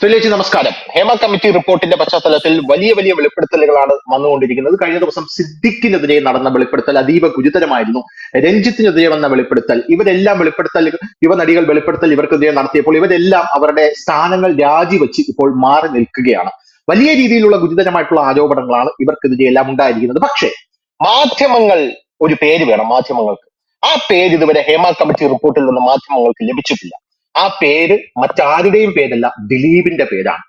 ശ്രീലേച്ചി നമസ്കാരം. ഹേമ കമ്മിറ്റി റിപ്പോർട്ടിന്റെ പശ്ചാത്തലത്തിൽ വലിയ വലിയ വെളിപ്പെടുത്തലുകളാണ് വന്നുകൊണ്ടിരിക്കുന്നത്. കഴിഞ്ഞ ദിവസം സിദ്ദിഖിനെതിരെ നടന്ന വെളിപ്പെടുത്തൽ അതീവ ഗുരുതരമായിരുന്നു. രഞ്ജിത്തിനെതിരെ വന്ന വെളിപ്പെടുത്തൽ ഇവരെല്ലാം വെളിപ്പെടുത്തൽ യുവ നടികൾ വെളിപ്പെടുത്തൽ ഇവർക്കെതിരെ നടത്തിയപ്പോൾ ഇവരെല്ലാം അവരുടെ സ്ഥാനങ്ങൾ രാജിവെച്ച് ഇപ്പോൾ മാറി നിൽക്കുകയാണ്. വലിയ രീതിയിലുള്ള ഗുരുതരമായിട്ടുള്ള ആരോപണങ്ങളാണ് ഇവർക്കെതിരെ എല്ലാം ഉണ്ടായിരിക്കുന്നത്. പക്ഷേ മാധ്യമങ്ങൾ ഒരു പേര് വേണം മാധ്യമങ്ങൾക്ക്. ആ പേര് ഇതുവരെ ഹേമ കമ്മിറ്റി റിപ്പോർട്ടിൽ നിന്ന് മാധ്യമങ്ങൾക്ക് ലഭിച്ചിട്ടില്ല. ആ പേര് മറ്റാരുടെയും പേരല്ല ദിലീപിന്റെ പേരാണ്.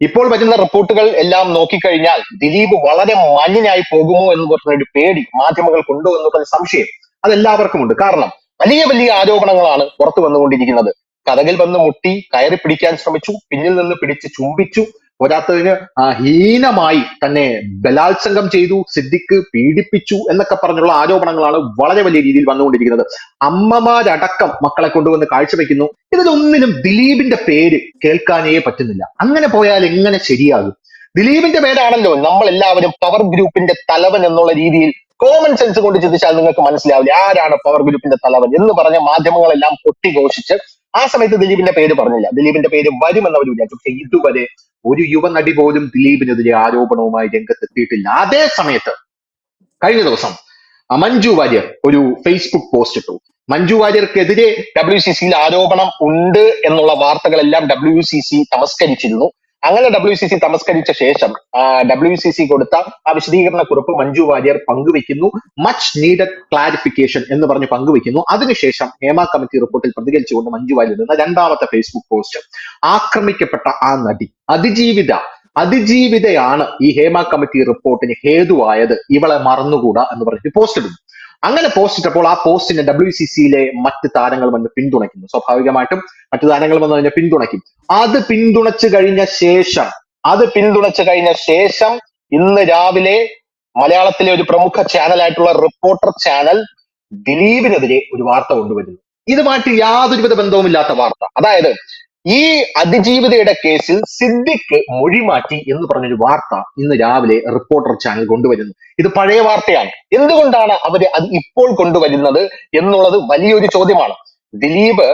ഇപ്പോൾ വരുന്ന റിപ്പോർട്ടുകൾ എല്ലാം നോക്കിക്കഴിഞ്ഞാൽ ദിലീപ് വളരെ മഞ്ഞിനായി പോകുമോ എന്ന് പറഞ്ഞൊരു പേടി മാധ്യമങ്ങൾക്കുണ്ടോ എന്നുള്ള സംശയം അതെല്ലാവർക്കും ഉണ്ട്. കാരണം വലിയ വലിയ ആരോപണങ്ങളാണ് പുറത്തു വന്നുകൊണ്ടിരിക്കുന്നത്. കഥകിൽ വന്ന് മുട്ടി കയറി പിടിക്കാൻ ശ്രമിച്ചു പിന്നിൽ നിന്ന് പിടിച്ച് ചുംബിച്ചു പോരാത്തതിന് ഹീനമായി തന്നെ ബലാത്സംഗം ചെയ്തു സിദ്ദിഖ് പീഡിപ്പിച്ചു എന്നൊക്കെ പറഞ്ഞുള്ള ആരോപണങ്ങളാണ് വളരെ വലിയ രീതിയിൽ വന്നുകൊണ്ടിരിക്കുന്നത്. അമ്മമാരടക്കം മക്കളെ കൊണ്ടുവന്ന് കാഴ്ചവെക്കുന്നു. ഇതിലൊന്നിനും ദിലീപിന്റെ പേര് കേൾക്കാനേ പറ്റുന്നില്ല. അങ്ങനെ പോയാൽ എങ്ങനെ ശരിയാകും? ദിലീപിന്റെ പേരാണല്ലോ നമ്മൾ എല്ലാവരും പവർ ഗ്രൂപ്പിന്റെ തലവൻ എന്നുള്ള രീതിയിൽ കോമൺ സെൻസ് കൊണ്ട് ചിന്തിച്ചാൽ നിങ്ങൾക്ക് മനസ്സിലാവില്ല? ആരാണ് പവർ ഗ്രൂപ്പിന്റെ തലവൻ എന്ന് പറഞ്ഞ മാധ്യമങ്ങളെല്ലാം പൊട്ടിഘോഷിച്ച് ആ സമയത്ത് ദിലീപിന്റെ പേര് പറഞ്ഞില്ല. ദിലീപിന്റെ പേര് വരുമെന്ന് അവർ വിചാരിച്ചു പക്ഷെ ഇതുവരെ ഒരു യുവനടി പോലും ദിലീപിനെതിരെ ആരോപണവുമായി രംഗത്തെത്തിയിട്ടില്ല. അതേ സമയത്ത് കഴിഞ്ഞ ദിവസം മഞ്ജു വാര്യർ ഒരു ഫേസ്ബുക്ക് പോസ്റ്റ് ഇട്ടു. മഞ്ജു വാര്യർക്കെതിരെ ഡബ്ല്യു സി സിയിൽ ആരോപണം ഉണ്ട് എന്നുള്ള വാർത്തകളെല്ലാം ഡബ്ല്യു സി സി തമസ്കരിച്ചിരുന്നു. അങ്ങനെ ഡബ്ല്യു സി സി തമസ്കരിച്ച ശേഷം ഡബ്ല്യു സി സി കൊടുത്ത ആ വിശദീകരണ കുറിപ്പ് മഞ്ജു വാര്യർ പങ്കുവെക്കുന്നു. മച്ച് നീഡഡ് ക്ലാരിഫിക്കേഷൻ എന്ന് പറഞ്ഞ് പങ്കുവെക്കുന്നു. അതിനുശേഷം ഹേമ കമ്മിറ്റി റിപ്പോർട്ടിൽ പ്രതികരിച്ചുകൊണ്ട് മഞ്ജു വാര്യർ എന്ന രണ്ടാമത്തെ ഫേസ്ബുക്ക് പോസ്റ്റ് ആക്രമിക്കപ്പെട്ട ആ നടി അതിജീവിത അതിജീവിതയാണ് ഈ ഹേമ കമ്മിറ്റി റിപ്പോർട്ടിന് ഹേതുവായത്. ഇവളെ മറന്നുകൂടാ എന്ന് പറഞ്ഞിട്ട് പോസ്റ്റ് ഇടുന്നു. അങ്ങനെ പോസ്റ്റ് ഇട്ടപ്പോൾ ആ പോസ്റ്റിനെ ഡബ്ല്യു സി സിയിലെ മറ്റ് താരങ്ങൾ വന്ന് പിന്തുണയ്ക്കുന്നു. സ്വാഭാവികമായിട്ടും മറ്റു താരങ്ങൾ വന്ന് അതിനെ പിന്തുണയ്ക്കും. അത് പിന്തുണച്ചു കഴിഞ്ഞ ശേഷം അത് പിന്തുണച്ചു കഴിഞ്ഞ ശേഷം ഇന്ന് രാവിലെ മലയാളത്തിലെ ഒരു പ്രമുഖ ചാനലായിട്ടുള്ള റിപ്പോർട്ടർ ചാനൽ ദിലീപിനെതിരെ ഒരു വാർത്ത കൊണ്ടുവരുന്നു. ഇതുമായിട്ട് യാതൊരുവിധ ബന്ധവുമില്ലാത്ത വാർത്ത. അതായത് ഈ അതിജീവിതയുടെ കേസിൽ സിദ്ദിഖ് മൊഴി മാറ്റി എന്ന് പറഞ്ഞൊരു വാർത്ത ഇന്ന് രാവിലെ റിപ്പോർട്ടർ ചാനൽ കൊണ്ടുവരുന്നു. ഇത് പഴയ വാർത്തയാണ്. എന്തുകൊണ്ടാണ് അവർ അത് ഇപ്പോൾ കൊണ്ടുവരുന്നത് എന്നുള്ളത് വലിയൊരു ചോദ്യമാണ്. ദിലീപ്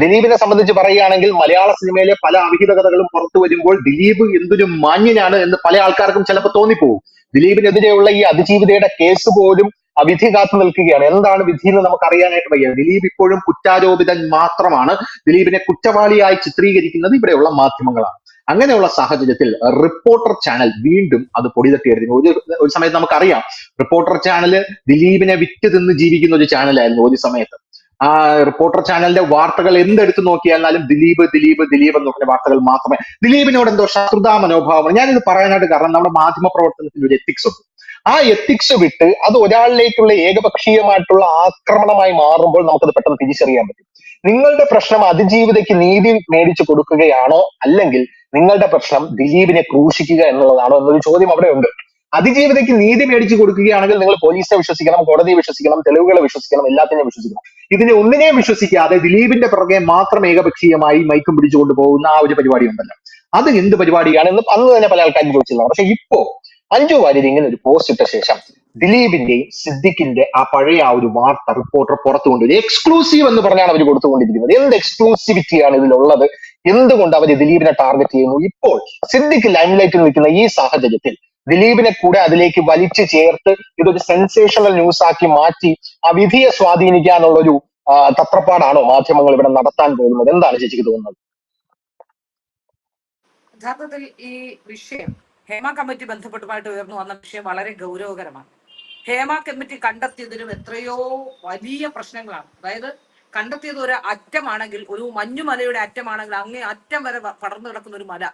ദിലീപിനെ സംബന്ധിച്ച് പറയുകയാണെങ്കിൽ മലയാള സിനിമയിലെ പല അവിഹിത കഥകളും പുറത്തു വരുമ്പോൾ ദിലീപ് എന്തൊരു മാന്യനാണ് എന്ന് പല ആൾക്കാർക്കും ചിലപ്പോൾ തോന്നിപ്പോകും. ദിലീപിനെതിരെയുള്ള ഈ അതിജീവിതയുടെ കേസ് പോലും വിധി കാത്തു നിൽക്കുകയാണ്. എന്താണ് വിധി എന്ന് നമുക്ക് അറിയാനായിട്ട് വയ്യ. ദിലീപ് ഇപ്പോഴും കുറ്റാരോപിതൻ മാത്രമാണ്. ദിലീപിനെ കുറ്റവാളിയായി ചിത്രീകരിക്കുന്നത് ഇവിടെയുള്ള മാധ്യമങ്ങളാണ്. അങ്ങനെയുള്ള സാഹചര്യത്തിൽ റിപ്പോർട്ടർ ചാനൽ വീണ്ടും അത് പൊടി തട്ടിയെടുക്കുന്നു ഒരു ഒരു സമയത്ത് നമുക്കറിയാം. റിപ്പോർട്ടർ ചാനൽ ദിലീപിനെ വിറ്റ് തിന്ന് ജീവിക്കുന്ന ഒരു ചാനലായിരുന്നു ഒരു സമയത്ത്. ആ റിപ്പോർട്ടർ ചാനലിന്റെ വാർത്തകൾ എന്തെടുത്ത് നോക്കിയാലും ദിലീപ് ദിലീപ് ദിലീപ് എന്ന് പറഞ്ഞ വാർത്തകൾ മാത്രമേ ദിലീപിനോട് എന്തോ ശത്രുതാ മനോഭാവമാണ്. ഞാനിത് പറയാനായിട്ട് കാരണം നമ്മുടെ മാധ്യമ പ്രവർത്തനത്തിന് ഒരു എത്തിക്സ് ഉണ്ട്. ആ എത്തിക്സ് വിട്ട് അത് ഒരാളിലേക്കുള്ള ഏകപക്ഷീയമായിട്ടുള്ള ആക്രമണമായി മാറുമ്പോൾ നമുക്കത് പെട്ടെന്ന് തിരിച്ചറിയാൻ പറ്റും. നിങ്ങളുടെ പ്രശ്നം അതിജീവിതയ്ക്ക് നീതി മേടിച്ചു കൊടുക്കുകയാണോ? അല്ലെങ്കിൽ നിങ്ങളുടെ പ്രശ്നം ദിലീപിനെ ക്രൂശിക്കുക എന്നുള്ളതാണോ എന്നൊരു ചോദ്യം അവിടെ ഉണ്ട് അതിജീവിതയ്ക്ക് നീതി മേടിച്ചു കൊടുക്കുകയാണെങ്കിൽ നിങ്ങൾ പോലീസിനെ വിശ്വസിക്കണം കോടതിയെ വിശ്വസിക്കണം തെളിവുകളെ വിശ്വസിക്കണം എല്ലാത്തിനെയും വിശ്വസിക്കണം. ഇതിനെ ഒന്നിനെയും വിശ്വസിക്കാതെ ദിലീപിന്റെ പുറകെ മാത്രം ഏകപക്ഷീയമായി മൈക്കും പിടിച്ചുകൊണ്ട് പോകുന്ന ആ ഒരു പരിപാടി ഉണ്ടല്ലോ അത് എന്ത് പരിപാടിയാണ് എന്ന് അന്ന് തന്നെ പല ആൾക്കാരും ചോദിച്ചിരുന്നു. പക്ഷെ ഇപ്പോ അഞ്ചു വാര്യർ ഇങ്ങനെ ഒരു പോസ്റ്റ് ഇട്ട ശേഷം ദിലീപിന്റെയും സിദ്ദിഖിന്റെ ആ പഴയ ആ ഒരു വാർത്ത റിപ്പോർട്ടർ പുറത്തു കൊണ്ടുവരും. എക്സ്ക്ലൂസീവ് എന്ന് പറഞ്ഞാണ് അവർ കൊടുത്തുകൊണ്ടിരിക്കുന്നത്. എന്ത് എക്സ്ക്ലൂസിവിറ്റിയാണ് ഇതിലുള്ളത്? എന്തുകൊണ്ട് അവർ ദിലീപിനെ ടാർഗറ്റ് ചെയ്യുന്നു? ഇപ്പോൾ സിദ്ദിഖ് ലൈംലൈറ്റിൽ നിൽക്കുന്ന ഈ സാഹചര്യത്തിൽ ദിലീപിനെ കൂടെ അതിലേക്ക് വലിച്ചു ചേർത്ത് ഇതൊരു സെൻസേഷണൽ ന്യൂസ് ആക്കി മാറ്റി ആ വിധിയെ സ്വാധീനിക്കാനുള്ള ഒരു തത്രപ്പാടാണോ മാധ്യമങ്ങൾ ഇവിടെ നടത്താൻ പോകുന്നത്? എന്താണ് ചേച്ചിക്ക് തോന്നുന്നത്? യഥാർത്ഥത്തിൽ ഈ വിഷയം ഹേമ കമ്മിറ്റി ബന്ധപ്പെട്ടുമായിട്ട് ഉയർന്നു വന്ന വിഷയം വളരെ ഗൗരവകരമാണ്. ഹേമ കമ്മിറ്റി കണ്ടെത്തിയതിലും എത്രയോ വലിയ പ്രശ്നങ്ങളാണ്. അതായത് കണ്ടെത്തിയത് ഒരു അറ്റമാണെങ്കിൽ ഒരു മഞ്ഞുമലയുടെ അറ്റമാണെങ്കിൽ അങ്ങേ അറ്റം വരെ പടർന്നു കിടക്കുന്ന ഒരു മല.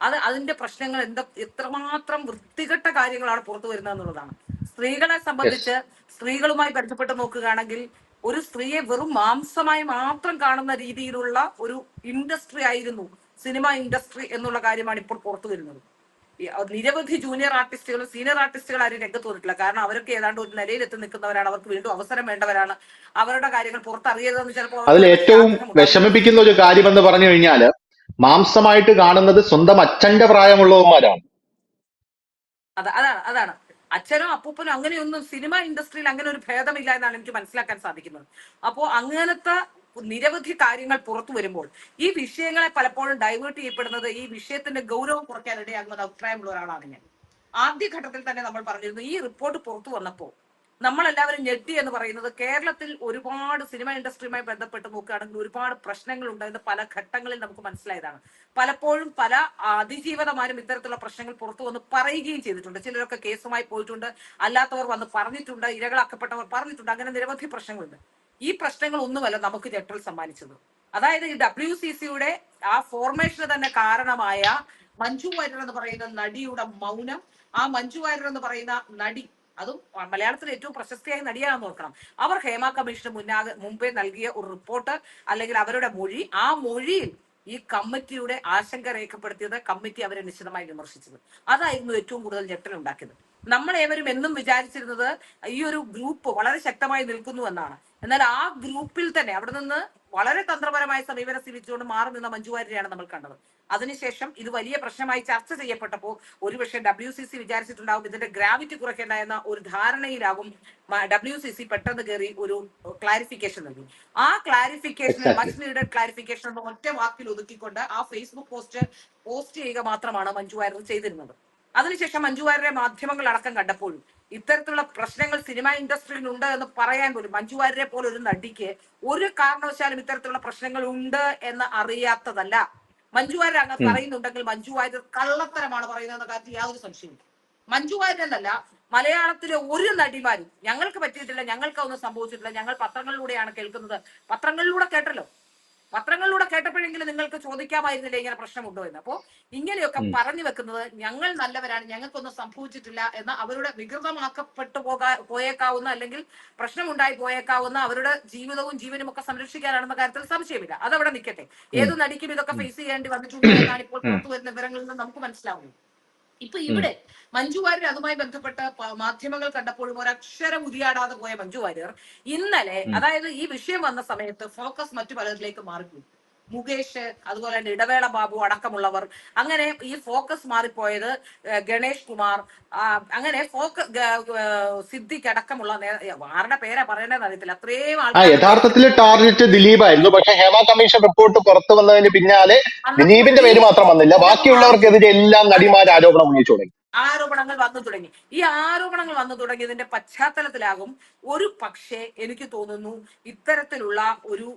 അത് അതിന്റെ പ്രശ്നങ്ങൾ എന്താ എത്രമാത്രം വൃത്തികെട്ട കാര്യങ്ങളാണ് പുറത്തു വരുന്നത് എന്നുള്ളതാണ്. സ്ത്രീകളെ സംബന്ധിച്ച് സ്ത്രീകളുമായി ബന്ധപ്പെട്ട് നോക്കുകയാണെങ്കിൽ ഒരു സ്ത്രീയെ വെറും മാംസമായി മാത്രം കാണുന്ന രീതിയിലുള്ള ഒരു ഇൻഡസ്ട്രി ആയിരുന്നു സിനിമ ഇൻഡസ്ട്രി എന്നുള്ള കാര്യമാണ് ഇപ്പോൾ പുറത്തു വരുന്നത്. നിരവധി ജൂനിയർ ആർട്ടിസ്റ്റുകളും സീനിയർ ആർട്ടിസ്റ്റുകൾ ആരും രംഗത്ത് വന്നിട്ടില്ല. കാരണം അവരൊക്കെ ഏതാണ്ട് ഒരു നിലയിൽ എത്തി നിൽക്കുന്നവരാണ്. അവർക്ക് വീണ്ടും അവസരം വേണ്ടവരാണ്. അവരുടെ കാര്യങ്ങൾ പുറത്തറിയരുതെന്ന് ചിലപ്പോൾ അതിൽ ഏറ്റവും. വിഷമിപ്പിക്കുന്ന ഒരു കാര്യമെന്ന് പറഞ്ഞു കഴിഞ്ഞാൽ മാംസമായിട്ട് കാണുന്നത് സ്വന്തം അച്ഛന്റെ പ്രായമുള്ളവന്മാരാണ്. അതാണ് അതാണ്. അച്ഛനും അപ്പൂപ്പനും അങ്ങനെയൊന്നും സിനിമ ഇൻഡസ്ട്രിയിൽ അങ്ങനെ ഒരു ഭേദമില്ല എന്നാണ് എനിക്ക് മനസ്സിലാക്കാൻ സാധിക്കുന്നത്. അപ്പോ അങ്ങനത്തെ നിരവധി കാര്യങ്ങൾ പുറത്തു വരുമ്പോൾ ഈ വിഷയങ്ങളെ പലപ്പോഴും ഡൈവേർട്ട് ചെയ്യപ്പെടുന്നത് ഈ വിഷയത്തിന്റെ ഗൗരവം കുറയ്ക്കാൻ ഇടയാകുന്നത് അഭിപ്രായമുള്ള ഒരാളാണ് ഞാൻ. ആദ്യഘട്ടത്തിൽ തന്നെ നമ്മൾ പറഞ്ഞിരുന്നു ഈ റിപ്പോർട്ട് പുറത്തു വന്നപ്പോൾ നമ്മളെല്ലാവരും ഞെട്ടി എന്ന് പറയുന്നത് കേരളത്തിൽ ഒരുപാട് സിനിമ ഇൻഡസ്ട്രിയുമായി ബന്ധപ്പെട്ട് നോക്കുകയാണെങ്കിൽ ഒരുപാട് പ്രശ്നങ്ങൾ ഉണ്ടായിരുന്ന പല ഘട്ടങ്ങളിൽ നമുക്ക് മനസ്സിലായതാണ്. പലപ്പോഴും പല അതിജീവിതമാരും ഇത്തരത്തിലുള്ള പ്രശ്നങ്ങൾ പുറത്തു വന്ന് പറയുകയും ചെയ്തിട്ടുണ്ട്. ചിലരൊക്കെ കേസുമായി പോയിട്ടുണ്ട്. അല്ലാത്തവർ വന്ന് പറഞ്ഞിട്ടുണ്ട്. ഇരകളാക്കപ്പെട്ടവർ പറഞ്ഞിട്ടുണ്ട്. അങ്ങനെ നിരവധി പ്രശ്നങ്ങളുണ്ട്. ഈ പ്രശ്നങ്ങൾ ഒന്നുമല്ല നമുക്ക് ഞെട്ടൽ സമ്മാനിച്ചത്. അതായത് ഈ ഡബ്ല്യു സി സിയുടെ ആ ഫോർമേഷന് തന്നെ കാരണമായ മഞ്ജു വാര്യർ എന്ന് പറയുന്ന നടിയുടെ മൗനം ആ മഞ്ജു വാര്യർ എന്ന് പറയുന്ന നടി അതും മലയാളത്തിലെ ഏറ്റവും പ്രശസ്തിയായ നടിയാണെന്ന് നോക്കണം അവർ ഹേമ കമ്മീഷന് മുന്നാകെ മുമ്പേ നൽകിയ ഒരു റിപ്പോർട്ട് അല്ലെങ്കിൽ അവരുടെ മൊഴി ആ മൊഴിയിൽ ഈ കമ്മിറ്റിയുടെ ആശങ്ക രേഖപ്പെടുത്തിയത് കമ്മിറ്റി അവരെ നിശ്ചിതമായി വിമർശിച്ചത്. അതായിരുന്നു ഏറ്റവും കൂടുതൽ ഞെട്ടലുണ്ടാക്കിയത്. നമ്മൾ ഏവരും എന്നും വിചാരിച്ചിരുന്നത് ഈ ഒരു ഗ്രൂപ്പ് വളരെ ശക്തമായി നിൽക്കുന്നു എന്നാണ്. എന്നാൽ ആ ഗ്രൂപ്പിൽ തന്നെ അവിടെ നിന്ന് വളരെ തന്ത്രപരമായ സമീപനം സ്വീകരിച്ചുകൊണ്ട് മാറി നിന്ന മഞ്ജു വാര്യരെയാണ് നമ്മൾ കണ്ടത്. അതിനുശേഷം ഇത് വലിയ പ്രശ്നമായി ചർച്ച ചെയ്യപ്പെട്ടപ്പോൾ ഒരുപക്ഷെ ഡബ്ല്യു സി സി വിചാരിച്ചിട്ടുണ്ടാവും ഇതിന്റെ ഗ്രാവിറ്റി കുറയ്ക്കേണ്ട എന്ന ഒരു ധാരണയിലാകും ഡബ്ല്യു സി സി പെട്ടെന്ന് കയറി ഒരു ക്ലാരിഫിക്കേഷൻ നൽകി. ആ ക്ലാരിഫിക്കേഷൻ. മച്ച് നീഡഡ് ക്ലാരിഫിക്കേഷൻ എന്ന ഒറ്റ വാക്കിൽ ഒതുക്കിക്കൊണ്ട് ആ ഫേസ്ബുക്ക് പോസ്റ്റ് പോസ്റ്റ് ചെയ്യുക മാത്രമാണ് മഞ്ജു വാര്യർ ചെയ്തിരുന്നത്. അതിനുശേഷം മഞ്ജു വാര്യരെ മാധ്യമങ്ങൾ അടക്കം കണ്ടപ്പോഴും ഇത്തരത്തിലുള്ള പ്രശ്നങ്ങൾ സിനിമ ഇൻഡസ്ട്രിയിൽ ഉണ്ട് എന്ന് പറയാൻ പോലും മഞ്ജു വാര്യരെ പോലെ ഒരു നടിക്ക് ഒരു കാരണവശാലും ഇത്തരത്തിലുള്ള പ്രശ്നങ്ങൾ ഉണ്ട് എന്ന് അറിയാത്തതല്ല. മഞ്ജു വാര്യർ അങ്ങ് പറയുന്നുണ്ടെങ്കിൽ മഞ്ജു വാര്യർ കള്ളത്തരമാണ് പറയുന്നതെന്ന കാര്യത്തിൽ യാതൊരു സംശയമില്ല മഞ്ജു വാര്യർ എന്നല്ല മലയാളത്തിലെ ഒരു നടിമാരും ഞങ്ങൾക്ക് പറ്റിയിട്ടില്ല ഞങ്ങൾക്ക് ഒന്നും സംഭവിച്ചിട്ടില്ല ഞങ്ങൾ പത്രങ്ങളിലൂടെയാണ് കേൾക്കുന്നത്. പത്രങ്ങളിലൂടെ കേട്ടല്ലോ. പത്രങ്ങളിലൂടെ കേട്ടപ്പോഴെങ്കിലും നിങ്ങൾക്ക് ചോദിക്കാമായിരുന്നില്ല ഇങ്ങനെ പ്രശ്നമുണ്ടോ എന്ന്? അപ്പോ ഇങ്ങനെയൊക്കെ പറഞ്ഞു വെക്കുന്നത് ഞങ്ങൾ നല്ലവരാണ് ഞങ്ങൾക്കൊന്നും സംഭവിച്ചിട്ടില്ല എന്ന് അവരുടെ വികൃതമാക്കപ്പെട്ടു പോകാ പോയേക്കാവുന്ന അല്ലെങ്കിൽ പ്രശ്നമുണ്ടായി പോയേക്കാവുന്ന അവരുടെ ജീവിതവും ജീവനും ഒക്കെ സംരക്ഷിക്കാനാണെന്ന കാര്യത്തിൽ സംശയമില്ല. അതവിടെ നിൽക്കട്ടെ. ഏത് നടിക്കും ഇതൊക്കെ ഫേസ് ചെയ്യേണ്ടി വന്നിട്ടുണ്ട് എന്നാണ് ഇപ്പോൾ. പുറത്തു വരുന്ന വിവരങ്ങളിൽ നിന്ന് നമുക്ക് മനസ്സിലാവുന്നത്. ഇപ്പൊ ഇവിടെ മഞ്ജു വാര്യർ അതുമായി ബന്ധപ്പെട്ട മാധ്യമങ്ങൾ കണ്ടപ്പോഴും ഒരക്ഷരം ഉരിയാടാതെ പോയ മഞ്ജു വാര്യർ ഇന്നലെ അതായത് ഈ വിഷയം വന്ന സമയത്ത് ഫോക്കസ് മറ്റു പലരിലേക്ക് മാറിപ്പോയി. മുകേഷ് അതുപോലെ തന്നെ ഇടവേള ബാബു അടക്കമുള്ളവർ. അങ്ങനെ ഈ ഫോക്കസ് മാറിപ്പോയത് ഗണേഷ് കുമാർ. അങ്ങനെ ഫോക്കസ് സിദ്ദിഖ് അടക്കമുള്ള ആരുടെ പേരാ പറയണതെന്ന് അറിയത്തില്ല. അത്രയും ആൾക്കാർ യഥാർത്ഥത്തിൽ ടാർഗറ്റ് ദിലീപായിരുന്നു. പക്ഷെ ഹേമ കമ്മീഷൻ റിപ്പോർട്ട് പുറത്തു വന്നതിന് പിന്നാലെ ദിലീപിന്റെ പേര് മാത്രം വന്നില്ല. ബാക്കിയുള്ളവർക്കെതിരെ എല്ലാം നടിമാർ ആരോപണം ഉന്നയിച്ചു തുടങ്ങി. ആരോപണങ്ങൾ വന്നു തുടങ്ങി. ഈ ആരോപണങ്ങൾ വന്നു തുടങ്ങിയതിന്റെ പശ്ചാത്തലത്തിലാകും ഒരു പക്ഷേ എനിക്ക് തോന്നുന്നു ഇത്തരത്തിലുള്ള ഒരു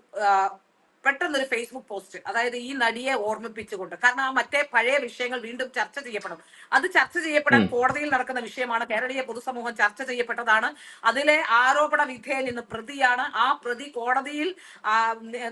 പെട്ടെന്നൊരു ഫേസ്ബുക്ക് പോസ്റ്റ് അതായത് ഈ നടിയെ ഓർമ്മിപ്പിച്ചുകൊണ്ട്. കാരണം ആ മറ്റേ പഴയ വിഷയങ്ങൾ വീണ്ടും ചർച്ച ചെയ്യപ്പെടും. അത് ചർച്ച ചെയ്യപ്പെടാൻ കോടതിയിൽ നടക്കുന്ന വിഷയമാണ്. കേരളീയ പൊതുസമൂഹം ചർച്ച ചെയ്യപ്പെട്ടതാണ്. അതിലെ ആരോപണ വിധേയൻ ഇന്ന് പ്രതിയാണ്. ആ പ്രതി കോടതിയിൽ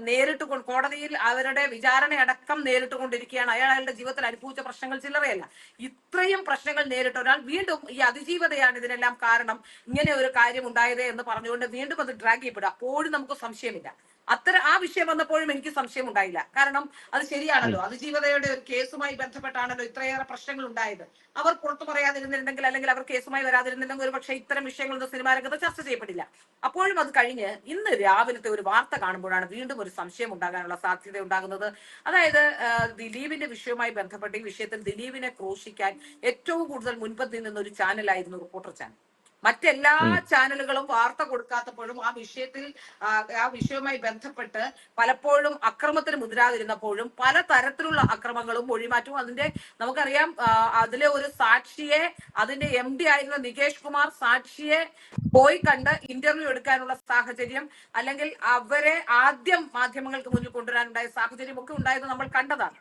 നേരിട്ട് കോടതിയിൽ അവരുടെ വിചാരണയടക്കം നേരിട്ട് കൊണ്ടിരിക്കുകയാണ് അയാൾ അയാളുടെ ജീവിതത്തിൽ അനുഭവിച്ച പ്രശ്നങ്ങൾ ചില്ലറയല്ല ഇത്രയും പ്രശ്നങ്ങൾ നേരിട്ട ഒരാൾ വീണ്ടും ഈ അതിജീവതയാണ് ഇതിനെല്ലാം കാരണം. ഇങ്ങനെ ഒരു കാര്യം ഉണ്ടായത് എന്ന് പറഞ്ഞുകൊണ്ട് വീണ്ടും അത് ഡ്രാഗ് ചെയ്യപ്പെടുക അപ്പോഴും നമുക്ക് സംശയമില്ല. അത്തരം ആ വിഷയം വന്നപ്പോഴും എനിക്ക് സംശയം ഉണ്ടായില്ല. കാരണം അത് ശരിയാണല്ലോ. അതിജീവതയുടെ ഒരു കേസുമായി ബന്ധപ്പെട്ടാണല്ലോ ഇത്രയേറെ പ്രശ്നങ്ങൾ ഉണ്ടായത്. അവർ പുറത്തു പറയാതിരുന്നിരുന്നെങ്കിൽ അല്ലെങ്കിൽ അവർ കേസുമായി വരാതിരുന്നില്ലെങ്കിൽ ഒരു പക്ഷേ ഇത്തരം വിഷയങ്ങളൊന്നും സിനിമാ രംഗത്ത് ചർച്ച ചെയ്യപ്പെടില്ല അപ്പോഴും അത് കഴിഞ്ഞ് ഇന്ന് രാവിലത്തെ ഒരു വാർത്ത കാണുമ്പോഴാണ് വീണ്ടും ഒരു സംശയം ഉണ്ടാകാനുള്ള സാധ്യത ഉണ്ടാകുന്നത്. അതായത് ദിലീപിന്റെ വിഷയവുമായി ബന്ധപ്പെട്ട് ഈ വിഷയത്തിൽ ദിലീപിനെ ക്രോശിക്കാൻ ഏറ്റവും കൂടുതൽ മുൻപത്തിൽ നിന്നൊരു ചാനലായിരുന്നു റിപ്പോർട്ടർ ചാനൽ. മറ്റെല്ലാ ചാനലുകളും വാർത്ത കൊടുക്കാത്തപ്പോഴും ആ വിഷയത്തിൽ ആ, വിഷയവുമായി ബന്ധപ്പെട്ട് പലപ്പോഴും അക്രമത്തിന് മുതിരാതിരുന്നപ്പോഴും പല തരത്തിലുള്ള അക്രമങ്ങളും മൊഴിമാറ്റവും അതിന്റെ നമുക്കറിയാം അതിലെ ഒരു സാക്ഷിയെ അതിന്റെ എം ഡി ആയിരുന്ന നികേഷ് കുമാർ സാക്ഷിയെ പോയി കണ്ട് ഇന്റർവ്യൂ എടുക്കാനുള്ള സാഹചര്യം അല്ലെങ്കിൽ അവരെ ആദ്യം മാധ്യമങ്ങൾക്ക് മുന്നിൽ കൊണ്ടുവരാനുണ്ടായ സാഹചര്യം ഒക്കെ ഉണ്ടായത് നമ്മൾ കണ്ടതാണ്.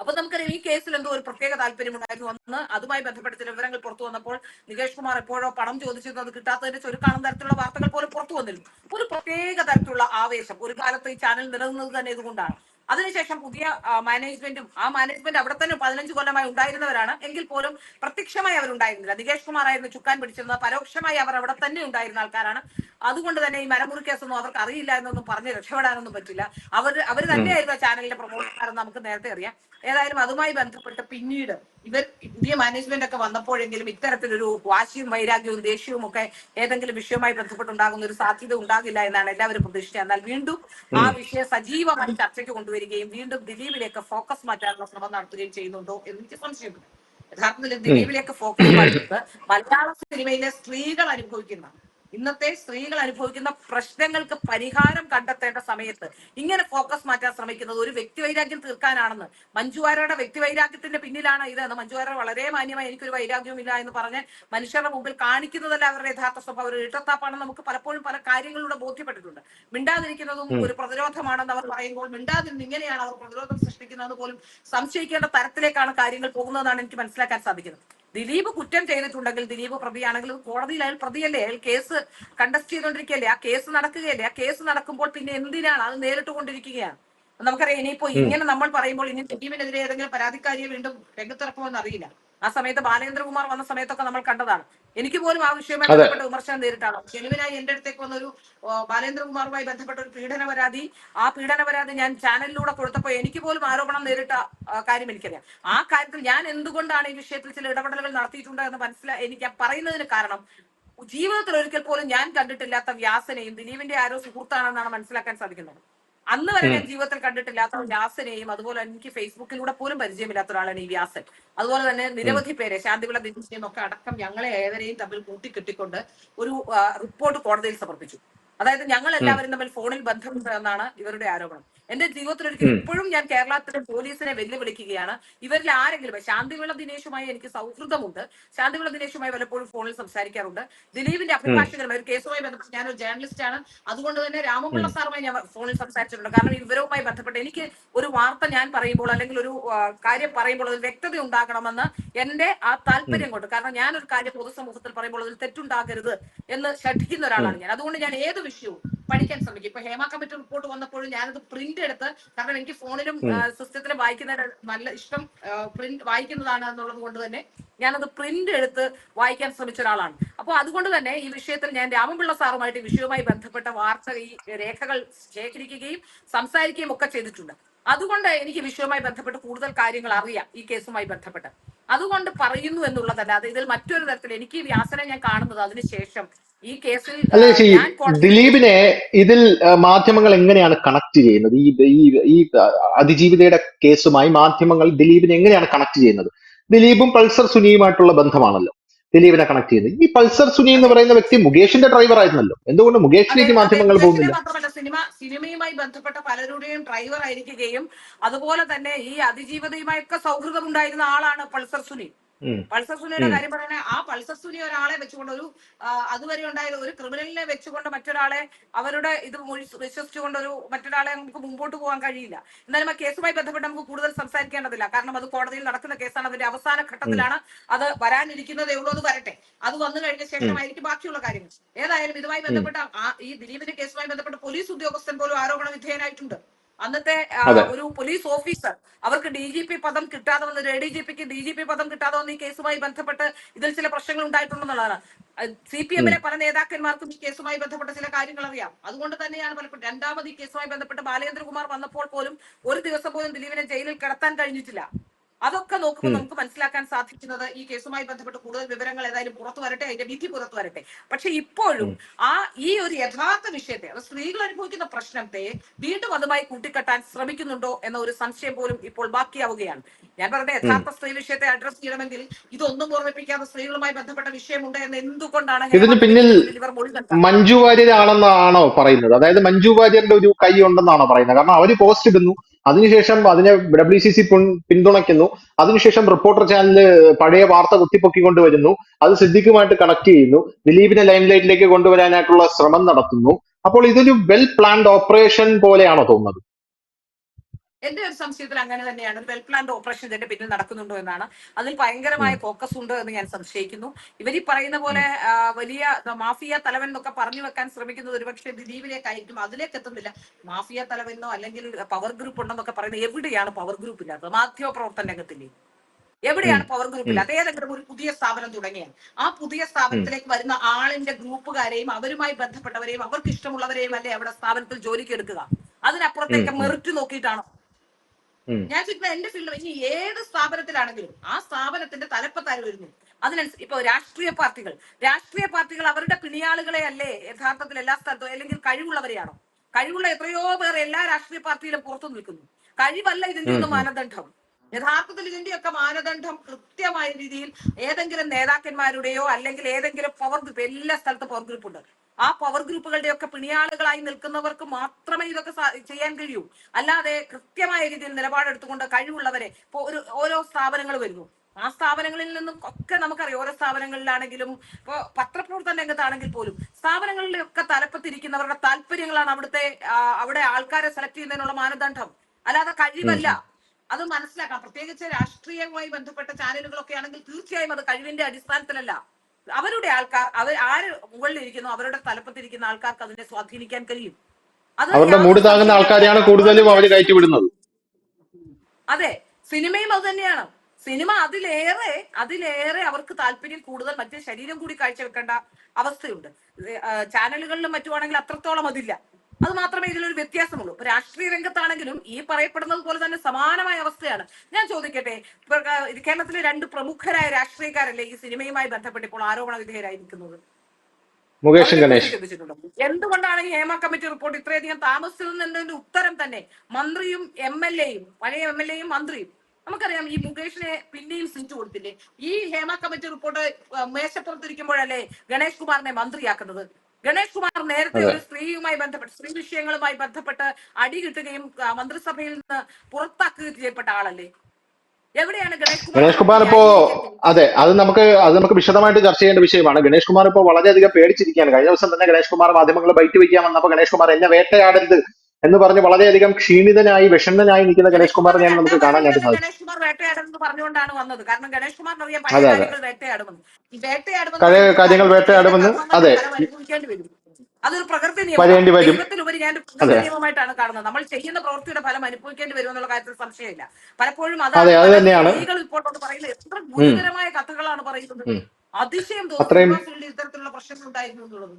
അപ്പൊ നമുക്കറിയാം ഈ കേസിൽ എന്തോ ഒരു പ്രത്യേക താല്പര്യമുണ്ടായിരുന്നു. അന്ന് അതുമായി ബന്ധപ്പെട്ട ചില വിവരങ്ങൾ പുറത്തു വന്നപ്പോൾ നികേഷ് കുമാർ എപ്പോഴോ പണം ചോദിച്ചിരുന്നു അത് കിട്ടാത്തതിന്റെ ചുരുക്കാണെന്ന തരത്തിലുള്ള വാർത്തകൾ പോലും പുറത്തു വന്നിരുന്നു. ഒരു പ്രത്യേക തരത്തിലുള്ള ആവേശം ഒരു കാലത്ത് ഈ ചാനൽ നിലനിന്നത് തന്നെ ഇതുകൊണ്ടാണ്. അതിനുശേഷം പുതിയ മാനേജ്മെന്റും ആ മാനേജ്മെന്റ് അവിടെ തന്നെ പതിനഞ്ച് കൊല്ലമായി ഉണ്ടായിരുന്നവരാണ്. എങ്കിൽ പോലും പ്രത്യക്ഷമായി അവരുണ്ടായിരുന്നില്ല. നികേഷ് കുമാർ ആയിരുന്നു ചുക്കാൻ പിടിച്ചിരുന്നത്. പരോക്ഷമായി അവർ അവിടെ തന്നെ ഉണ്ടായിരുന്ന ആൾക്കാരാണ്. അതുകൊണ്ട് തന്നെ ഈ മരമുറി കേസൊന്നും അവർക്ക് അറിയില്ല എന്നൊന്നും പറഞ്ഞ് രക്ഷപ്പെടാനൊന്നും പറ്റില്ല. അവർ അവർ തന്നെയായിരുന്നു ആ ചാനലിന്റെ പ്രൊമോട്ടർമാരെന്ന് നമുക്ക് നേരത്തെ അറിയാം. ഏതായാലും അതുമായി ബന്ധപ്പെട്ട് പിന്നീട് ഇവർ പുതിയ മാനേജ്മെന്റ് ഒക്കെ വന്നപ്പോഴെങ്കിലും ഇത്തരത്തിലൊരു വാശിയും വൈരാഗ്യവും ദേഷ്യവും ഒക്കെ ഏതെങ്കിലും വിഷയവുമായി ബന്ധപ്പെട്ടുണ്ടാകുന്ന ഒരു സാധ്യത ഉണ്ടാകില്ല എന്നാണ് എല്ലാവരും പ്രതീക്ഷിച്ചത്. എന്നാൽ വീണ്ടും ആ വിഷയം സജീവമായി ചർച്ചയ്ക്ക് കൊണ്ടുവരികയും വീണ്ടും ദിലീപിലേക്ക് ഫോക്കസ് മാറ്റാനുള്ള ശ്രമം നടത്തുകയും ചെയ്യുന്നുണ്ടോ എന്ന് എനിക്ക് സംശയമുണ്ട്. യഥാർത്ഥത്തിൽ ദിലീപിലേക്ക് ഫോക്കസ് മാറ്റുന്നത് മലയാള സിനിമയിലെ സ്ത്രീകൾ അനുഭവിക്കുന്ന ഇന്നത്തെ സ്ത്രീകൾ അനുഭവിക്കുന്ന പ്രശ്നങ്ങൾക്ക് പരിഹാരം കണ്ടെത്തേണ്ട സമയത്ത് ഇങ്ങനെ ഫോക്കസ് മാറ്റാൻ ശ്രമിക്കുന്നത് ഒരു വ്യക്തി വൈരാഗ്യം തീർക്കാനാണെന്ന്. മഞ്ജുവാരയുടെ വ്യക്തി വൈരാഗ്യത്തിന്റെ പിന്നിലാണ് ഇത് എന്ന് മഞ്ജുവാര വളരെ മാന്യമായി എനിക്കൊരു വൈരാഗ്യവുമില്ല എന്ന് പറഞ്ഞ് മനുഷ്യരുടെ മുമ്പിൽ കാണിക്കുന്നതല്ല അവരുടെ യഥാർത്ഥ സ്വഭാവം. ഒരു ഇട്ടത്താപ്പാണെന്ന് നമുക്ക് പലപ്പോഴും പല കാര്യങ്ങളിലൂടെ ബോധ്യപ്പെട്ടിട്ടുണ്ട്. മിണ്ടാതിരിക്കുന്നതും ഒരു പ്രതിരോധമാണെന്ന് അവർ പറയുമ്പോൾ മിണ്ടാതിരുന്ന് ഇങ്ങനെയാണ് അവർ പ്രതിരോധം സൃഷ്ടിക്കുന്നത് പോലും സംശയിക്കേണ്ട തരത്തിലേക്കാണ് കാര്യങ്ങൾ പോകുന്നതെന്നാണ് എനിക്ക് മനസ്സിലാക്കാൻ സാധിക്കുന്നത്. ദിലീപ് കുറ്റം ചെയ്തിട്ടുണ്ടെങ്കിൽ ദിലീപ് പ്രതിയാണെങ്കിൽ കോടതിയിൽ അയാൾ പ്രതിയല്ലേ? അയാൾ കേസ് കണ്ടസ്റ്റ് ചെയ്തുകൊണ്ടിരിക്കുകയല്ലേ? ആ കേസ് നടക്കുകയല്ലേ? ആ കേസ് നടക്കുമ്പോൾ പിന്നെ എന്തിനാണ് അത് നേരിട്ട് കൊണ്ടിരിക്കുകയാണ് നമുക്കറിയാം ഇനിയിപ്പോ ഇങ്ങനെ നമ്മൾ പറയുമ്പോൾ ഇനി ദിലീപിനെതിരെ ഏതെങ്കിലും പരാതിക്കാരിയെ വീണ്ടും രംഗത്തിറക്കുമോ അറിയില്ല ആ സമയത്ത് ബാലേന്ദ്രകുമാർ വന്ന സമയത്തൊക്കെ നമ്മൾ കണ്ടതാണ്. എനിക്ക് പോലും ആ വിഷയവുമായി ബന്ധപ്പെട്ട വിമർശനം നേരിട്ടാണ്. ജനുവിനായി എന്റെ അടുത്തേക്ക് വന്നൊരു ഒരു ബാലേന്ദ്രകുമാറുമായി ബന്ധപ്പെട്ട ഒരു പീഡന പരാതി ആ പീഡന പരാതി ഞാൻ ചാനലിലൂടെ കൊടുത്തപ്പോൾ എനിക്ക് പോലും ആരോപണം നേരിട്ട കാര്യം എനിക്കറിയാം. ആ കാര്യത്തിൽ ഞാൻ എന്തുകൊണ്ടാണ് ഈ വിഷയത്തിൽ ചില ഇടപെടലുകൾ നടത്തിയിട്ടുണ്ട് എന്ന് മനസ്സിലാ എനിക്ക് പറയുന്നതിന് കാരണം ജീവിതത്തിൽ ഒരിക്കൽ പോലും ഞാൻ കണ്ടിട്ടില്ലാത്ത വ്യാസനെയും ദിലീപിന്റെ ആരോ സുഹൃത്താണെന്നാണ് മനസ്സിലാക്കാൻ സാധിക്കുന്നത്. അന്ന് വരെ ഞാൻ ജീവിതത്തിൽ കണ്ടിട്ടില്ലാത്ത വ്യാസനെയും അതുപോലെ എനിക്ക് ഫേസ്ബുക്കിലൂടെ പോലും പരിചയമില്ലാത്ത ഒരാളാണ് ഈ വ്യാസൻ. അതുപോലെ തന്നെ നിരവധി പേരെ ശാന്തിവിള ദിനേശിനെയും ഒക്കെ അടക്കം ഞങ്ങളെ ഏവരെയും തമ്മിൽ കൂട്ടിക്കെട്ടിക്കൊണ്ട് ഒരു റിപ്പോർട്ട് കോടതിയിൽ സമർപ്പിച്ചു. അതായത് ഞങ്ങൾ എല്ലാവരും തമ്മിൽ ഫോണിൽ ബന്ധമുണ്ട് എന്നാണ് ഇവരുടെ ആരോപണം. എന്റെ ജീവിതത്തിൽ ഒരിക്കലും ഇപ്പോഴും ഞാൻ കേരളത്തിലെ പോലീസിനെ വെല്ലുവിളിക്കുകയാണ്. ഇവരിൽ ആരെങ്കിലും ശാന്തിവിള ദിനേശുമായി എനിക്ക് സൗഹൃദമുണ്ട്. ശാന്തിവിള ദിനേശുമായി പലപ്പോഴും ഫോണിൽ സംസാരിക്കാറുണ്ട്. ദിലീപിന്റെ അഭിഭാഷകരുമായി ഒരു കേസുമായി ബന്ധപ്പെട്ട് ഞാനൊരു ജേർണലിസ്റ്റ് ആണ്. അതുകൊണ്ട് തന്നെ രാമപിള്ള സാറുമായി ഞാൻ ഫോണിൽ സംസാരിച്ചിട്ടുണ്ട്. കാരണം ഇവരുമായി ബന്ധപ്പെട്ട് എനിക്ക് ഒരു വാർത്ത ഞാൻ പറയുമ്പോൾ അല്ലെങ്കിൽ ഒരു കാര്യം പറയുമ്പോൾ അതിൽ വ്യക്തത ഉണ്ടാകണമെന്ന് എന്റെ ആ താല്പര്യം കൊണ്ട്. കാരണം ഞാൻ ഒരു കാര്യം പൊതുസമൂഹത്തിൽ പറയുമ്പോൾ അതിൽ തെറ്റുണ്ടാകരുത് എന്ന് ശഠിക്കുന്ന ഒരാളാണ് ഞാൻ. അതുകൊണ്ട് ഞാൻ ഏത് വിഷയവും പഠിക്കാൻ ശ്രമിക്കും. ഇപ്പൊ ഹേമ കമ്മിറ്റി റിപ്പോർട്ട് വന്നപ്പോഴും ഞാനത് പ്രിന്റ് എടുത്ത് കാരണം എനിക്ക് ഫോണിലും സിസ്റ്റത്തിലും വായിക്കുന്ന നല്ല ഇഷ്ടം പ്രിന്റ് വായിക്കുന്നതാണ് എന്നുള്ളത് കൊണ്ട് തന്നെ ഞാനത് പ്രിന്റ് എടുത്ത് വായിക്കാൻ ശ്രമിച്ച ഒരാളാണ്. അപ്പോൾ അതുകൊണ്ട് തന്നെ ഈ വിഷയത്തിൽ ഞാൻ രാമപിള്ള സാറുമായിട്ട് വിഷയവുമായി ബന്ധപ്പെട്ട വാർത്ത ഈ രേഖകൾ ശേഖരിക്കുകയും സംസാരിക്കുകയും ഒക്കെ ചെയ്തിട്ടുണ്ട്. അതുകൊണ്ട് എനിക്ക് വിഷയവുമായി ബന്ധപ്പെട്ട് കൂടുതൽ കാര്യങ്ങൾ അറിയാം ഈ കേസുമായി ബന്ധപ്പെട്ട്. അതുകൊണ്ട് പറയുന്നു എന്നുള്ളതല്ലാതെ ഇതിൽ മറ്റൊരു തരത്തിൽ എനിക്ക് വ്യാസനെ ഞാൻ കാണുന്നത് അതിനുശേഷം ഈ കേസിൽ അല്ല ദിലീപിനെ ഇതിൽ മാധ്യമങ്ങൾ എങ്ങനെയാണ് കണക്ട് ചെയ്യുന്നത്? ഈ ഈ അതിജീവിതയുടെ കേസുമായി മാധ്യമങ്ങൾ ദിലീപിനെ എങ്ങനെയാണ് കണക്ട് ചെയ്യുന്നത്? ദിലീപും പൾസർ സുനിയുമായിട്ടുള്ള ബന്ധമാണല്ലോ. ദിലീപിനെ കണക്ട് ചെയ്യുന്നത്. ഈ പൾസർ സുനി എന്ന് പറയുന്ന വ്യക്തി മുകേഷിന്റെ ഡ്രൈവർ ആയിരുന്നല്ലോ. എന്തുകൊണ്ട് മുകേഷിലേക്ക് മാധ്യമങ്ങൾ പോകുന്നില്ല? മാത്രമല്ല സിനിമ സിനിമയുമായി ബന്ധപ്പെട്ട പലരുടെയും ഡ്രൈവർ ആയിരിക്കുകയും അതുപോലെ തന്നെ ഈ അതിജീവിതയുമായൊക്കെ സൗഹൃദം ഉണ്ടായിരുന്ന ആളാണ് പൾസർ സുനി. പൾസർ സുനിയുടെ കാര്യം പറയുന്നത് ആ പൾസർ സുനി ഒരാളെ വെച്ചുകൊണ്ട് ഒരു അതുവരെ ഉണ്ടായ ഒരു ക്രിമിനലിനെ വെച്ചുകൊണ്ട് മറ്റൊരാളെ അവരുടെ ഇത് വിശ്വസിച്ചുകൊണ്ട് ഒരു മറ്റൊരാളെ നമുക്ക് മുമ്പോട്ട് പോകാൻ കഴിയില്ല. എന്നാലും ആ കേസുമായി ബന്ധപ്പെട്ട് നമുക്ക് കൂടുതൽ സംസാരിക്കേണ്ടതില്ല. കാരണം അത് കോടതിയിൽ നടക്കുന്ന കേസാണ്. അതിന്റെ അവസാന ഘട്ടത്തിലാണ് അത് വരാനിരിക്കുന്നതേ ഉള്ളൂ അത് വരട്ടെ. അത് വന്നു കഴിഞ്ഞ ശേഷമായിരിക്കും ബാക്കിയുള്ള കാര്യങ്ങൾ. ഏതായാലും ഇതുമായി ബന്ധപ്പെട്ട ആ- ഈ ദിലീപിന്റെ കേസുമായി ബന്ധപ്പെട്ട് പോലീസ് ഉദ്യോഗസ്ഥൻ പോലും ആരോപണ വിധേയനായിട്ടുണ്ട്. അന്നത്തെ ഒരു പോലീസ് ഓഫീസർ അവർക്ക് ഡി ജി പി പദം കിട്ടാതെ വന്ന് എ ഡി ജി പിക്ക് ഡി ജി പി പദം കിട്ടാതെ വന്ന് ഈ കേസുമായി ബന്ധപ്പെട്ട് ഇതിൽ ചില പ്രശ്നങ്ങൾ ഉണ്ടായിട്ടുണ്ടെന്നുള്ളതാണ്. സി പി എമ്മിലെ പല നേതാക്കന്മാർക്കും ഈ കേസുമായി ബന്ധപ്പെട്ട ചില കാര്യങ്ങൾ അറിയാം. അതുകൊണ്ട് തന്നെയാണ് പലപ്പോഴും രണ്ടാമത് ഈ കേസുമായി ബന്ധപ്പെട്ട് ബാലേന്ദ്രകുമാർ വന്നപ്പോൾ പോലും ഒരു ദിവസം പോലും ദിലീപിനെ ജയിലിൽ കിടത്താൻ കഴിഞ്ഞിട്ടില്ല. അതൊക്കെ നോക്കുമ്പോൾ നമുക്ക് മനസ്സിലാക്കാൻ സാധിക്കുന്നത് ഈ കേസുമായി ബന്ധപ്പെട്ട് കൂടുതൽ വിവരങ്ങൾ ഏതായാലും പുറത്തു വരട്ടെ അതിന്റെ വിധി പുറത്തു വരട്ടെ. പക്ഷെ ഇപ്പോഴും ആ ഈ ഒരു യഥാർത്ഥ വിഷയത്തെ അത് സ്ത്രീകൾ അനുഭവിക്കുന്ന പ്രശ്നത്തെ വീണ്ടും അതുമായി കൂട്ടിക്കെട്ടാൻ ശ്രമിക്കുന്നുണ്ടോ എന്ന ഒരു സംശയം പോലും ഇപ്പോൾ ബാക്കിയാവുകയാണ്. ഞാൻ പറഞ്ഞ യഥാർത്ഥ സ്ത്രീ വിഷയത്തെ അഡ്രസ് ചെയ്യണമെങ്കിൽ ഇതൊന്നും ഓർമ്മിപ്പിക്കാതെ സ്ത്രീകളുമായി ബന്ധപ്പെട്ട വിഷയമുണ്ട് എന്ന് എന്തുകൊണ്ടാണ് ഇതിന് പിന്നിൽ മഞ്ജു വാര്യരാണെന്നാണോ പറയുന്നത്? അതായത് മഞ്ജു വാര്യരുടെ ഒരു കൈ ഉണ്ടെന്നാണോ പറയുന്നത്? കാരണം അവർ പോസ്റ്റ് ഇടുന്നു. അതിനുശേഷം അതിനെ ഡബ്ല്യു സി സി പിന്തുണയ്ക്കുന്നു. അതിനുശേഷം റിപ്പോർട്ടർ ചാനൽ പഴയ വാർത്ത കുത്തിപ്പൊക്കിക്കൊണ്ട് വരുന്നു അത് സിദ്ദിഖുമായിട്ട് കണക്ട് ചെയ്യുന്നു. ദിലീപിനെ ലൈം ലൈറ്റിലേക്ക് കൊണ്ടുവരാനായിട്ടുള്ള ശ്രമം നടത്തുന്നു. അപ്പോൾ ഇതൊരു വെൽ പ്ലാൻഡ് ഓപ്പറേഷൻ പോലെയാണോ തോന്നുന്നത്? എന്റെ ഒരു സംശയത്തിൽ അങ്ങനെ തന്നെയാണ്. ഒരു വെൽ പ്ലാൻഡ് ഓപ്പറേഷൻ ഇതിന്റെ പിന്നിൽ നടക്കുന്നുണ്ടോ എന്നാണ്. അതിൽ ഭയങ്കരമായ ഫോക്കസ് ഉണ്ട് എന്ന് ഞാൻ സംശയിക്കുന്നു. ഇവർ ഈ പറയുന്ന പോലെ വലിയ മാഫിയ തലവൻ എന്നൊക്കെ പറഞ്ഞു വെക്കാൻ ശ്രമിക്കുന്നത് ഒരുപക്ഷെ ദിലീപിലേക്ക് ആയിരിക്കും അതിലേക്ക് എത്തുന്നില്ല. മാഫിയ തലവനോ അല്ലെങ്കിൽ പവർ ഗ്രൂപ്പ് ഉണ്ടെന്നൊക്കെ പറയുന്നത് എവിടെയാണ് പവർ ഗ്രൂപ്പ് ഇല്ലാത്തത് മാധ്യമ പ്രവർത്തന രംഗത്തില്ലേ? എവിടെയാണ് പവർ ഗ്രൂപ്പ് ഇല്ലാത്ത ഏതെങ്കിലും ഒരു പുതിയ സ്ഥാപനം തുടങ്ങിയാൽ. ആ പുതിയ സ്ഥാപനത്തിലേക്ക് വരുന്ന ആളിന്റെ ഗ്രൂപ്പുകാരെയും അവരുമായി ബന്ധപ്പെട്ടവരെയും അവർക്ക് ഇഷ്ടമുള്ളവരെയും അല്ലേ അവിടെ സ്ഥാപനത്തിൽ ജോലിക്ക് എടുക്കുക? അതിനപ്പുറത്തേക്ക് മെറിറ്റ് നോക്കിയിട്ടാണോ. ഞാൻ ചോദിക്കുന്നത് എന്റെ ഫീൽഡ് ഇനി ഏത് സ്ഥാപനത്തിലാണെങ്കിലും ആ സ്ഥാപനത്തിന്റെ തലപ്പത്താര് വരുന്നു. അതിനനുസരിച്ച് ഇപ്പൊ രാഷ്ട്രീയ പാർട്ടികൾ രാഷ്ട്രീയ പാർട്ടികൾ അവരുടെ പിണിയാളുകളെ അല്ലേ യഥാർത്ഥത്തിൽ എല്ലാ സ്ഥലത്തും അല്ലെങ്കിൽ കഴിവുള്ളവരെയാണോ? കഴിവുള്ള എത്രയോ പേർ എല്ലാ രാഷ്ട്രീയ പാർട്ടിയിലും പുറത്തു നിൽക്കുന്നു. കഴിവല്ല ഇതിന്റെ ഒന്നും മാനദണ്ഡം. യഥാർത്ഥത്തിൽ ഇതിന്റെയൊക്കെ മാനദണ്ഡം കൃത്യമായ രീതിയിൽ ഏതെങ്കിലും നേതാക്കന്മാരുടെയോ അല്ലെങ്കിൽ ഏതെങ്കിലും പവർ ഗ്രൂപ്പ് എല്ലാ സ്ഥലത്തും പവർ ഗ്രൂപ്പ് ഉണ്ട് ആ പവർ ഗ്രൂപ്പുകളുടെ ഒക്കെ പിണിയാളുകളായി നിൽക്കുന്നവർക്ക് മാത്രമേ ഇതൊക്കെ ചെയ്യാൻ കഴിയൂ. അല്ലാതെ കൃത്യമായ രീതിയിൽ നിലപാടെടുത്തുകൊണ്ട് കഴിവുള്ളവരെ ഇപ്പൊ ഒരു ഓരോ സ്ഥാപനങ്ങൾ വരുന്നു. ആ സ്ഥാപനങ്ങളിൽ നിന്നും ഒക്കെ നമുക്കറിയാം. ഓരോ സ്ഥാപനങ്ങളിലാണെങ്കിലും ഇപ്പൊ പത്രപ്രവർത്തന രംഗത്താണെങ്കിൽ പോലും സ്ഥാപനങ്ങളിലൊക്കെ തലപ്പത്തിരിക്കുന്നവരുടെ താല്പര്യങ്ങളാണ് അവിടുത്തെ അവിടെ ആൾക്കാരെ സെലക്ട് ചെയ്യുന്നതിനുള്ള മാനദണ്ഡം. അല്ലാതെ കഴിവല്ല. അത് മനസ്സിലാക്കാം. പ്രത്യേകിച്ച് രാഷ്ട്രീയവുമായി ബന്ധപ്പെട്ട ചാനലുകളൊക്കെ ആണെങ്കിൽ തീർച്ചയായും അത് കഴിവിന്റെ അടിസ്ഥാനത്തിലല്ല. അവരുടെ ആൾക്കാർ അവർ ആര് മുകളിൽ ഇരിക്കുന്നു അവരുടെ തലപ്പത്തിരിക്കുന്ന ആൾക്കാർക്ക് അതിനെ സ്വാധീനിക്കാൻ കഴിയും. അത് അവരുടെ മൂട് താങ്ങുന്ന ആൾക്കാരെയാണ് കൂടുതലും അവർ കയറ്റി വിടുന്നത് അതെ സിനിമയും അത് തന്നെയാണ്. സിനിമ അതിലേറെ അതിലേറെ അവർക്ക് താല്പര്യം കൂടുതൽ മറ്റേ ശരീരം കൂടി കാഴ്ചവെക്കേണ്ട അവസ്ഥയുണ്ട്. ചാനലുകളിലും മറ്റുമാണെങ്കിൽ അത്രത്തോളം അതില്ല. അത് മാത്രമേ ഇതിലൊരു വ്യത്യാസമുള്ളൂ. ഇപ്പൊ രാഷ്ട്രീയ രംഗത്താണെങ്കിലും ഈ പറയപ്പെടുന്നത് പോലെ തന്നെ സമാനമായ അവസ്ഥയാണ്. ഞാൻ ചോദിക്കട്ടെ കേരളത്തിലെ രണ്ട് പ്രമുഖരായ രാഷ്ട്രീയക്കാരല്ലേ ഈ സിനിമയുമായി ബന്ധപ്പെട്ട് ഇപ്പോൾ ആരോപണ വിധേയരായി നിൽക്കുന്നത്? മുകേഷും അതിനെ ഗണേഷ്. എന്തുകൊണ്ടാണ് ഈ ഹേമ കമ്മിറ്റി റിപ്പോർട്ട് ഇത്രയധികം താമസിച്ചതെന്നതിന്റെ ഉത്തരം തന്നെ മന്ത്രിയും എം എൽ എയും പഴയ എം എൽ എയും മന്ത്രിയും. നമുക്കറിയാം ഈ മുകേഷിനെ പിന്നെയും സീറ്റ് കൊടുത്തില്ലേ? ഈ ഹേമ കമ്മിറ്റി റിപ്പോർട്ട് മേശപ്പുറത്തിരിക്കുമ്പോഴല്ലേ ഗണേഷ് കുമാറിനെ മന്ത്രിയാക്കുന്നത്? ഗണേഷ് കുമാർ നേരത്തെ ഒരു സ്ത്രീയുമായി ബന്ധപ്പെട്ട് സ്ത്രീ വിഷയങ്ങളുമായി ബന്ധപ്പെട്ട് അടി കിട്ടുകയും മന്ത്രിസഭയിൽ നിന്ന് പുറത്താക്കുകയും ചെയ്യപ്പെട്ട ആളല്ലേ? എവിടെയാണ് ഗണേഷ് കുമാർ ഗണേഷ് കുമാർ ഇപ്പോ അതെ അത് നമുക്ക് അത് നമുക്ക് വിശദമായിട്ട് ചർച്ച ചെയ്യേണ്ട വിഷയമാണ്. ഗണേഷ് കുമാർ ഇപ്പോൾ വളരെയധികം പേടിച്ചിരിക്കുകയാണ്. കഴിഞ്ഞ ദിവസം തന്നെ ഗണേഷ് കുമാർ മാധ്യമങ്ങൾ ബൈറ്റ് വയ്ക്കാൻ വന്നപ്പോൾ ഗണേഷ് കുമാർ എന്നെ വേട്ടയാടരുത് എന്ന് പറഞ്ഞ് വളരെയധികം ക്ഷീണിതനായി വിഷണ്ണനായി നിൽക്കുന്ന ഗണേഷ് കുമാറിനെയാണ് നമുക്ക് കാണാനായിട്ട് സാധിക്കും ഗണേഷ് കുമാർ വേട്ടയാടുമെന്ന് പറഞ്ഞുകൊണ്ടാണ് വന്നത്. കാരണം ഗണേഷ് കുമാറിന് അറിയാം അതെ, പഴയ അതെ. കാര്യങ്ങൾ വേട്ടയാടുമെന്ന്. ഈ പഴയ കാര്യങ്ങൾ വേട്ടയാടുമെന്ന്, കർമ്മങ്ങൾ അതെ. ഫലം അനുഭവിക്കേണ്ടി വരും. അതൊരു പ്രകൃതി വരേണ്ടി വരും. ദൈവത്തിലുപരി ഞാൻ ഒരു പ്രകൃതി നിയമമായിട്ടാണ് കാണുന്നത്. നമ്മൾ ചെയ്യുന്ന പ്രവൃത്തിയുടെ ഫലം അനുഭവിക്കേണ്ടി വരും എന്നുള്ള കാര്യത്തിൽ സംശയമില്ല. പലപ്പോഴും അതെ, അത് പല തന്നെയാണ്. സ്ത്രീകൾ ഇപ്പോഴോട്ട് പറയുന്നത് എത്ര ഗുരുതരമായ കഥകളാണ് പറയുന്നത്. ഉം. അതിശയം അത്രയും- തോന്നുന്നു ഇത്തരത്തിലുള്ള പ്രശ്നങ്ങൾ ഉണ്ടായിരുന്നു എന്നുള്ളത്.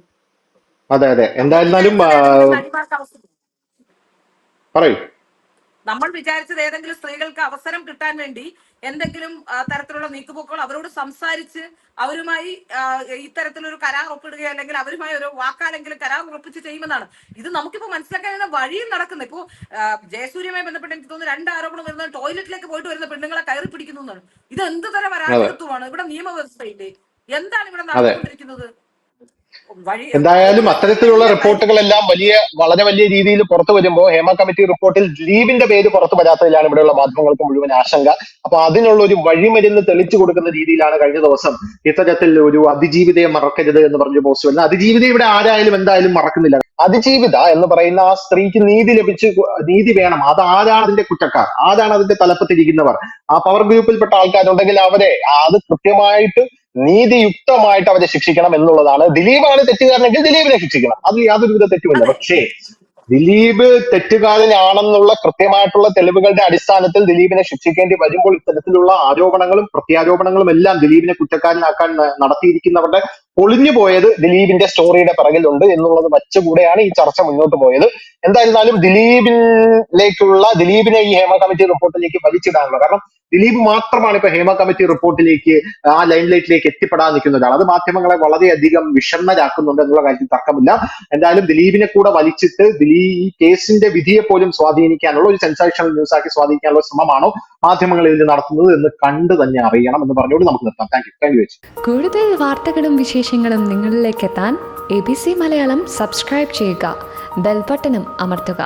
അതെ അതെ. എന്തായിരുന്നാലും ആ, പറയൂ. നമ്മൾ വിചാരിച്ചത് ഏതെങ്കിലും സ്ത്രീകൾക്ക് അവസരം കിട്ടാൻ വേണ്ടി എന്തെങ്കിലും തരത്തിലുള്ള നീക്കുപോക്കുകൾ അവരോട് സംസാരിച്ച് അവരുമായി ഇത്തരത്തിലൊരു കരാർ ഒപ്പിടുകയോ അല്ലെങ്കിൽ അവരുമായി ഒരു വാക്കാലെങ്കിലും കരാർ ഉറപ്പിച്ച് ചെയ്യുമെന്നാണ്. ഇത് നമുക്കിപ്പോ മനസ്സിലാക്കാൻ വഴിയും നടക്കുന്നത് ഇപ്പോ ജയസൂര്യമായി ജയസൂര്യയുമായി ബന്ധപ്പെട്ട് എനിക്ക് തോന്നുന്നു രണ്ട് ആരോപണം വരുന്നത് ടോയ്ലറ്റിലേക്ക് പോയിട്ട് വരുന്ന പെണ്ണുങ്ങളെ കയറി പിടിക്കുന്നു എന്നാണ്. ഇത് എന്ത് തരം അരാജകത്വമാണ്? ഇവിടെ നിയമവ്യവസ്ഥയില്ലേ? എന്താണ് ഇവിടെ നടന്നുകൊണ്ടിരിക്കുന്നത്? വഴി എന്തായാലും അത്തരത്തിലുള്ള റിപ്പോർട്ടുകളെല്ലാം വലിയ വളരെ വലിയ രീതിയിൽ പുറത്തു വരുമ്പോൾ ഹേമ കമ്മിറ്റി റിപ്പോർട്ടിൽ ലീവിന്റെ പേര് പുറത്തു വരാത്തതിലാണ് ഇവിടെയുള്ള മാധ്യമങ്ങൾക്ക് മുഴുവൻ ആശങ്ക. അപ്പൊ അതിനുള്ള ഒരു വഴിമരുന്ന് തെളിച്ചു കൊടുക്കുന്ന രീതിയിലാണ് കഴിഞ്ഞ ദിവസം ഇത്തരത്തിൽ ഒരു അതിജീവിതയെ മറക്കരുത് എന്ന് പറഞ്ഞ പോസ്റ്റ് വരുന്നത്. അതിജീവിത ഇവിടെ ആരായാലും എന്തായാലും മറക്കുന്നില്ല. അതിജീവിത എന്ന് പറയുന്ന ആ സ്ത്രീക്ക് നീതി ലഭിച്ച് നീതി വേണം. അത് ആരാണ് അതിന്റെ കുറ്റക്കാർ? ആരാണ് അതിന്റെ തലപ്പത്തിരിക്കുന്നവർ? ആ പവർ ഗ്രൂപ്പിൽപ്പെട്ട ആൾക്കാരുണ്ടെങ്കിൽ അവരെ അത് കൃത്യമായിട്ട് നീതിയുക്തമായിട്ട് അവരെ ശിക്ഷിക്കണം എന്നുള്ളതാണ്. ദിലീപാണ് തെറ്റുകാരനെങ്കിൽ ദിലീപിനെ ശിക്ഷിക്കണം. അതിൽ യാതൊരുവിധ തെറ്റുമില്ല. പക്ഷേ ദിലീപ് തെറ്റുകാരനാണെന്നുള്ള കൃത്യമായിട്ടുള്ള തെളിവുകളുടെ അടിസ്ഥാനത്തിൽ ദിലീപിനെ ശിക്ഷിക്കേണ്ടി വരുമ്പോൾ ഇത്തരത്തിലുള്ള ആരോപണങ്ങളും പ്രത്യാരോപണങ്ങളും എല്ലാം ദിലീപിനെ കുറ്റക്കാരനാക്കാൻ നടത്തിയിരിക്കുന്നവരുടെ പൊളിഞ്ഞു പോയത് ദിലീപിന്റെ സ്റ്റോറിയുടെ പിറകിലുണ്ട് എന്നുള്ളത് വച്ചുകൂടെയാണ് ഈ ചർച്ച മുന്നോട്ട് പോയത്. എന്തായിരുന്നാലും ദിലീപിലേക്കുള്ള ദിലീപിനെ ഈ ഹേമ കമ്മിറ്റി റിപ്പോർട്ടിലേക്ക് വലിച്ചിടാനുള്ള കാരണം ദിലീപ് മാത്രമാണ് ഇപ്പൊ ഹേമ കമ്മിറ്റി റിപ്പോർട്ടിലേക്ക് ആ ലൈൻ ലൈറ്റിലേക്ക് എത്തിപ്പെടാൻ നിൽക്കുന്ന ഒരാൾ അത് മാധ്യമങ്ങളെ വളരെയധികം വിഷണ്ണരാക്കുന്നുണ്ട് എന്നുള്ള കാര്യത്തിൽ തർക്കമില്ല. എന്തായാലും ദിലീപിനെ കൂടെ വലിച്ചിട്ട് ദിലീപ് ഈ കേസിന്റെ വിധിയെ പോലും സ്വാധീനിക്കാനുള്ള ഒരു സെൻസേഷണൽ ന്യൂസ് ആക്കി സ്വാധീനിക്കാനുള്ള ശ്രമമാണോ മാധ്യമങ്ങൾ ഇതിൽ നടത്തുന്നത് എന്ന് കണ്ടു തന്നെ അറിയണം എന്ന് പറഞ്ഞുകൊണ്ട് നമുക്ക് നിർത്താം. താങ്ക് യു താങ്ക് യു കൂടുതൽ വാർത്തകളും വിശേഷങ്ങളും നിങ്ങളിലേക്ക് എത്താൻ A B C Malayalam subscribe ചെയ്യുക. ബെൽബട്ടനും അമർത്തുക.